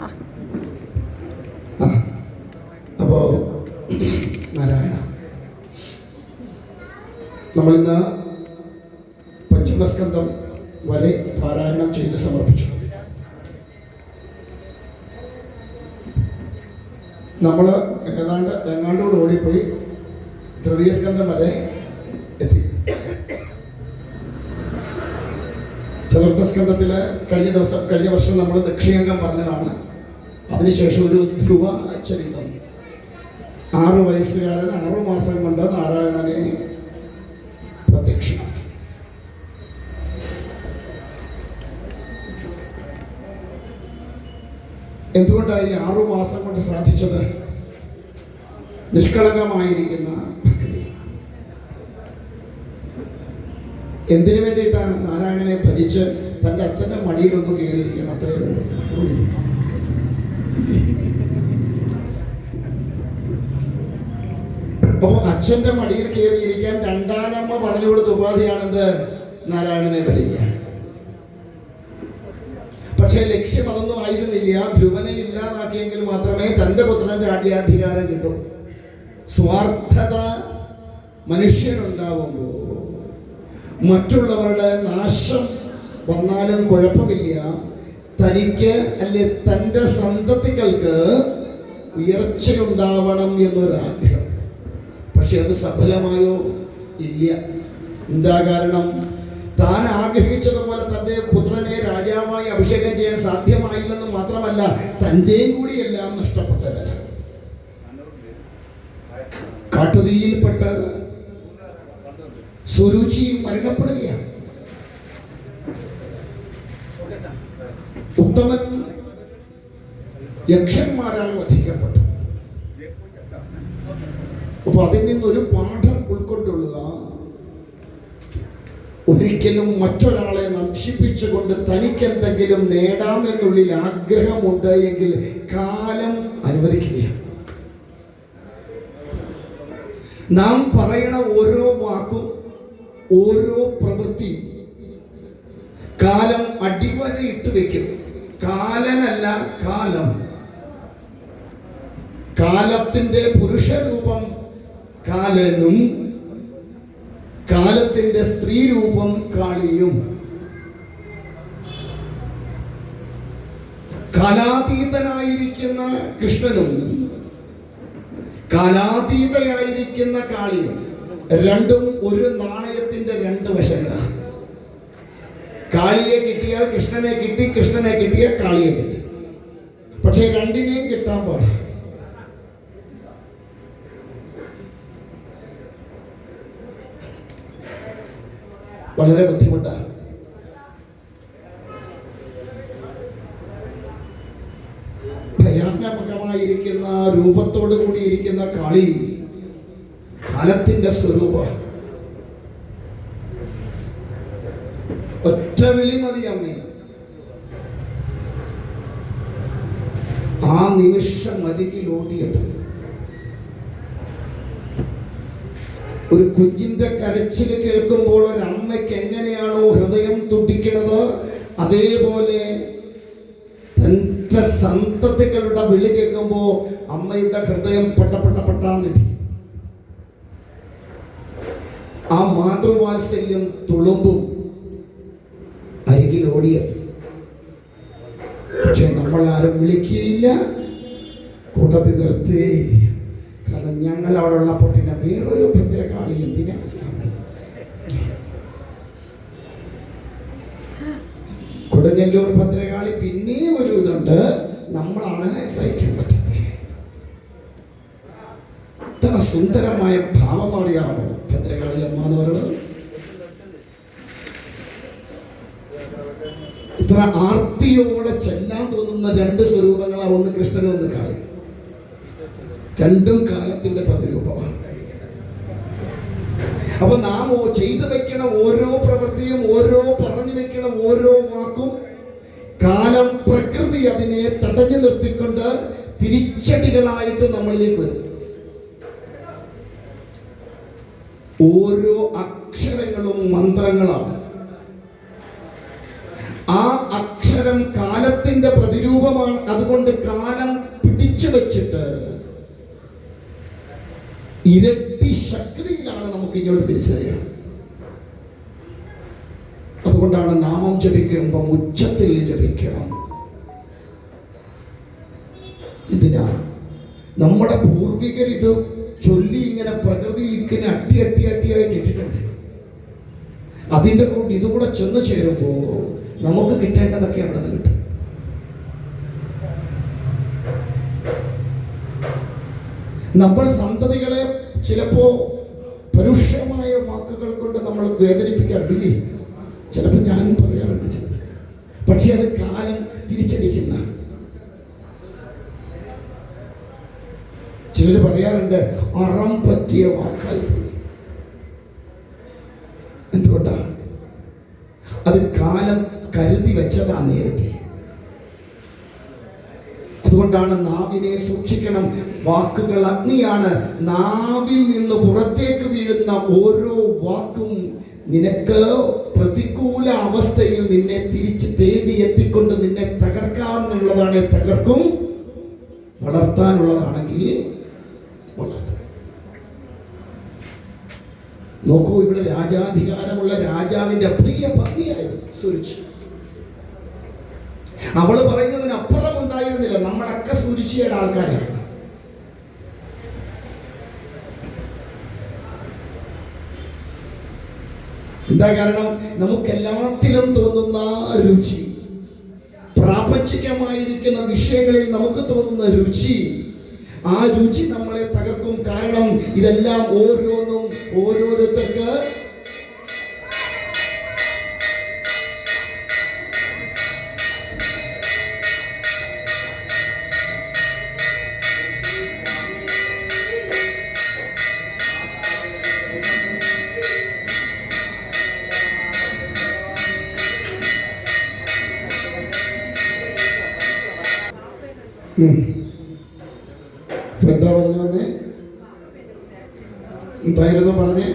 ആ അപ്പോ നാരായണ നമ്മളിന്ന് പഞ്ചമസ്കന്ധം വരെ പാരായണം ചെയ്ത് സമർപ്പിച്ചു. നമ്മൾ ഏതാണ്ട് എങ്ങാണ്ടോട് ഓടിപ്പോയി തൃതീയ സ്കന്ധം വരെ എത്തി. ചതുർത്ഥ സ്കന്ധത്തിൽ കഴിഞ്ഞ ദിവസം കഴിഞ്ഞ വർഷം നമ്മൾ ദക്ഷിണാംഗം പറഞ്ഞതാണ്. അതിനുശേഷം ഒരു ധ്രുവ ചരിതം ആറ് വയസ്സുകാരൻ ആറു മാസം കൊണ്ട് നാരായണനെ പ്രത്യക്ഷമാക്കി. എന്തുകൊണ്ടാണ് ഈ ആറു മാസം കൊണ്ട് സാധിച്ചത്? നിഷ്കളങ്കമായിരിക്കുന്ന ഭക്തി എന്തിനു വേണ്ടിയിട്ടാണ് നാരായണനെ ഭജിച്ച് തന്റെ അച്ഛന്റെ മടിയിലൊന്ന് കയറിയിരിക്കണം? അത്രയേ ഉള്ളൂ. അപ്പോൾ അച്ഛന്റെ മടിയിൽ കയറിയിരിക്കാൻ രണ്ടാനമ്മ പറഞ്ഞു കൊടുത്ത ഉപാധിയാണെന്ത്? നാരായണനെ ഭരിക്കുക പക്ഷേ ലക്ഷ്യം അതൊന്നും ആയിരുന്നില്ല. ധ്രുവനെ ഇല്ലാതാക്കിയെങ്കിൽ മാത്രമേ തന്റെ പുത്രൻ രാജ്യാധികാരം കിട്ടൂ. സ്വാർത്ഥത മനുഷ്യനുണ്ടാവുമ്പോൾ മറ്റുള്ളവരുടെ നാശം വന്നാലും കുഴപ്പമില്ല. തനിക്ക് അല്ലെ തന്റെ സന്തതികൾക്ക് ഉയർച്ചയുണ്ടാവണം എന്നൊരാഗ്രഹം. പക്ഷെ അത് സഫലമായോ? ഇല്ല. എന്താ കാരണം? താൻ ആഗ്രഹിച്ചതുപോലെ തന്റെ പുത്രനെ രാജാവായി അഭിഷേകം ചെയ്യാൻ സാധ്യമായില്ലെന്ന് മാത്രമല്ല തന്റെയും കൂടി എല്ലാം നഷ്ടപ്പെട്ടത്. കാട്ടുതീയിൽപ്പെട്ട് സുരുചിയും മരണപ്പെടുകയാണ്. ഉത്തമൻ യക്ഷന്മാരാൽ വധിക്കപ്പെട്ടു. അപ്പൊ അതിൽ നിന്നൊരു പാഠം ഉൾക്കൊണ്ടുള്ള ഒരിക്കലും മറ്റൊരാളെ നശിപ്പിച്ചുകൊണ്ട് തനിക്ക് എന്തെങ്കിലും നേടാമെന്നുള്ളിൽ ആഗ്രഹമുണ്ട് എങ്കിൽ കാലം അനുവദിക്കുകയാണ്. നാം പറയണ ഓരോ വാക്കും ഓരോ പ്രവൃത്തിയും കാലം അടിവരയിട്ട് വെക്കും. കാലനല്ല കാലം. കാലത്തിന്റെ പുരുഷരൂപം കാലനും കാലത്തിന്റെ സ്ത്രീരൂപം കാളിയും കാലാതീതനായിരിക്കുന്ന കൃഷ്ണനും കാലാതീതയായിരിക്കുന്ന കാളിയും രണ്ടും ഒരു നാണയത്തിന്റെ രണ്ട് വശങ്ങളാണ് കാളിയെ കിട്ടിയാൽ കൃഷ്ണനെ കിട്ടി കൃഷ്ണനെ കിട്ടിയാൽ കാളിയെ കിട്ടി. പക്ഷെ രണ്ടിനെയും കിട്ടാൻ പാടില്ല വളരെ ബുദ്ധിമുട്ടാണ്. ഭയാനകമായിരിക്കുന്ന രൂപത്തോടു കൂടിയിരിക്കുന്ന കാളി കാലത്തിന്റെ സ്വരൂപ ഒറ്റ വിളി മതി അമ്മേ. ആ നിമിഷം അരികിൽ ഓടിയെത്തും ഒരു കുഞ്ഞിന്റെ കരച്ചിൽ കേൾക്കുമ്പോൾ ഒരു അമ്മയ്ക്ക് എങ്ങനെയാണോ ഹൃദയം തുടിക്കുന്നത് അതേപോലെ തന്റെ സന്തതികളുടെ വിളി കേൾക്കുമ്പോൾ അമ്മയുടെ ഹൃദയം പെട്ടപ്പെട്ട പെട്ടാന്നിരിക്കും ആ മാതൃവാത്സല്യം തുളുമ്പും അരികിൽ ഓടിയെത്തും പക്ഷെ നമ്മൾ ആരും വിളിക്കുകയില്ല കൂട്ടത്തിൽ നിർത്തുകയില്ല. കാരണം ഞങ്ങൾ അവിടെ ഉള്ളപ്പോൾ പിന്നെ വേറൊരു ഭദ്രകാളി എന്തിനാ കൊടുങ്ങല്ലൂർ ഭദ്രകാളി പിന്നെയും ഒരു ഇതുണ്ട്. നമ്മളാണ് സഹിക്കാൻ പറ്റത്തെ ഇത്ര സുന്ദരമായ ഭാവം അറിയാമോ ഭദ്രകാളി അമ്മ എന്ന് പറയുന്നത്? ഇത്ര ആർത്തിയോടെ ചെല്ലാൻ തോന്നുന്ന രണ്ട് സ്വരൂപങ്ങളാണ് ഒന്ന് കൃഷ്ണനും ഒന്ന് രണ്ടും കാലത്തിന്റെ പ്രതിരൂപമാണ്. അപ്പൊ നാം ചെയ്തു വെക്കണ ഓരോ പ്രവൃത്തിയും ഓരോ പറഞ്ഞു വെക്കണ ഓരോ വാക്കും കാലം പ്രകൃതി അതിനെ തടഞ്ഞു നിർത്തിക്കൊണ്ട് തിരിച്ചടികളായിട്ട് നമ്മളിലേക്ക് വരും. ഓരോ അക്ഷരങ്ങളും മന്ത്രങ്ങളാണ്. ആ അക്ഷരം കാലത്തിന്റെ പ്രതിരൂപമാണ്. അതുകൊണ്ട് ഇരട്ടി ശക്തിയിലാണ് നമുക്ക് ഇങ്ങോട്ട് തിരിച്ചു അതുകൊണ്ടാണ് നാമം ജപിക്കുമ്പം ഉച്ചത്തിൽ ജപിക്കണം. ഇതിനാ നമ്മുടെ പൂർവികർ ഇത് ചൊല്ലി ഇങ്ങനെ പ്രകൃതിയിൽ ഇങ്ങനെ അട്ടി അട്ടി അട്ടിയായിട്ട് ഇട്ടിട്ടുണ്ട്. അതിന്റെ കൂടെ ഇതുകൂടെ ചെന്ന് ചേരുമ്പോൾ നമുക്ക് കിട്ടേണ്ടതൊക്കെ അവിടെ നിന്ന് കിട്ടും. നമ്മൾ സന്തതികളെ ചിലപ്പോ പരുഷമായ വാക്കുകൾ കൊണ്ട് നമ്മൾ വേദനിപ്പിക്കാറില്ലേ ചിലപ്പോൾ ഞാനും പറയാറുണ്ട് ചിലത് പക്ഷേ അത് കാലം തിരിച്ചടിക്കുന്ന. ചിലർ പറയാറുണ്ട് അറം പറ്റിയ വാക്കായി എന്തുകൊണ്ടാണ് എന്തുകൊണ്ടാ? അത് കാലം കരുതി വെച്ചതാ നേരത്തെ. അതുകൊണ്ടാണ് നാവിനെ സൂക്ഷിക്കണം? വാക്കുകൾ അഗ്നിയാണ്. നാവിൽ നിന്ന് പുറത്തേക്ക് വീഴുന്ന ഓരോ വാക്കും നിനക്ക് പ്രതികൂല അവസ്ഥയിൽ നിന്നെ തിരിച്ച് തേടി എത്തിക്കൊണ്ട് നിന്നെ തകർക്കാമെന്നുള്ളതാണ് തകർക്കും വളർത്താനുള്ളതാണെങ്കിൽ വളർത്തും. നോക്കൂ ഇവിടെ രാജാധികാരമുള്ള രാജാവിന്റെ പ്രിയ പത്നിയായിരുന്നു സുരക്ഷ. അവൾ പറയുന്നതിന് അപ്പുറം ഉണ്ടായിരുന്നില്ല സുരുചിയുടെ ആൾക്കാരാണ് എന്താ കാരണം? നമുക്കെല്ലാത്തിലും തോന്നുന്ന രുചി. പ്രാപഞ്ചികമായിരിക്കുന്ന വിഷയങ്ങളിൽ നമുക്ക് തോന്നുന്ന രുചി. ആ രുചി നമ്മളെ തകർക്കും. കാരണം ഇതെല്ലാം ഓരോന്നും ഓരോരുത്തർക്ക് എന്താ പറഞ്ഞു വന്നേ? എന്തായിരുന്നു പറഞ്ഞേ.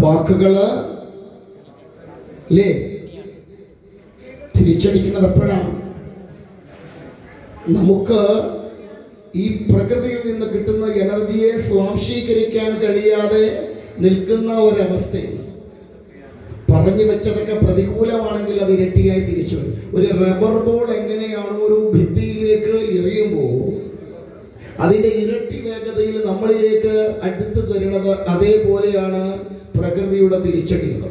വാക്കുകൾ അല്ലേ തിരിച്ചടിക്കുന്നത് എപ്പോഴാണ്? നമുക്ക് ഈ പ്രകൃതിയിൽ നിന്ന് കിട്ടുന്ന എനർജിയെ സ്വാംശീകരിക്കാൻ കഴിയാതെ നിൽക്കുന്ന ഒരവസ്ഥയിൽ പറഞ്ഞു വെച്ചതൊക്കെ പ്രതികൂലമാണെങ്കിൽ അത് ഇരട്ടിയായി തിരിച്ചു വരും. ഒരു റബ്ബർ ബോൾ എങ്ങനെയാണോ ഒരു ഭിത്തിയിലേക്ക് എറിയുമ്പോൾ അതിന്റെ ഇരട്ടി വേഗതയിൽ നമ്മളിലേക്ക് അടുത്ത് വരുന്നത് അതേപോലെയാണ് പ്രകൃതിയുടെ തിരിച്ചടികൾ